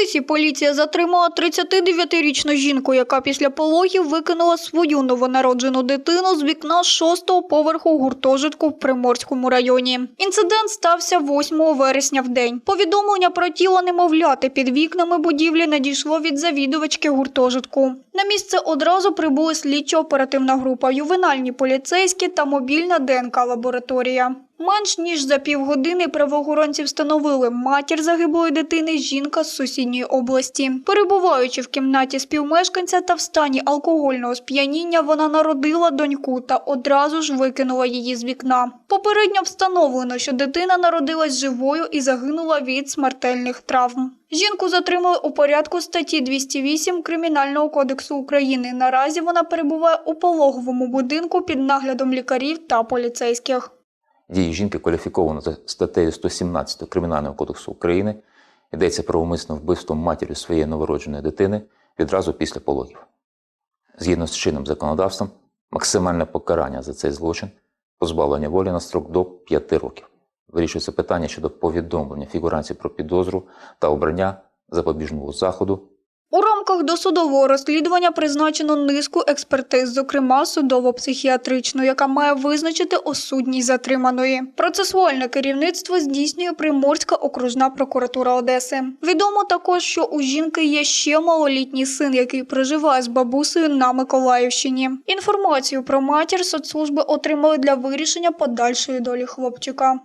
Одесі поліція затримала 39-річну жінку, яка після пологів викинула свою новонароджену дитину з вікна шостого поверху гуртожитку в Приморському районі. Інцидент стався 8 вересня в день. Повідомлення про тіло немовляти під вікнами будівлі надійшло від завідувачки гуртожитку. На місце одразу прибули слідчо-оперативна група, ювенальні поліцейські та мобільна ДНК-лабораторія. Менш ніж за півгодини правоохоронці встановили матір загиблої дитини жінка з сусідньої області. Перебуваючи в кімнаті співмешканця та в стані алкогольного сп'яніння, вона народила доньку та одразу ж викинула її з вікна. Попередньо встановлено, що дитина народилась живою і загинула від смертельних травм. Жінку затримали у порядку статті 208 Кримінального кодексу України. Наразі вона перебуває у пологовому будинку під наглядом лікарів та поліцейських. Дії жінки кваліфіковано за статтею 117 Кримінального кодексу України. Йдеться про умисне вбивство матір'ю своєї новородженої дитини відразу після пологів. Згідно з чинним законодавством, максимальне покарання за цей злочин позбавлення волі на строк до 5 років. Вирішується питання щодо повідомлення фігурантів про підозру та обрання запобіжного заходу У рамках досудового розслідування призначено низку експертиз, зокрема судово-психіатричну, яка має визначити осудність затриманої. Процесуальне керівництво здійснює Приморська окружна прокуратура Одеси. Відомо також, що у жінки є ще малолітній син, який проживає з бабусею на Миколаївщині. Інформацію про матір соцслужби отримали для вирішення подальшої долі хлопчика.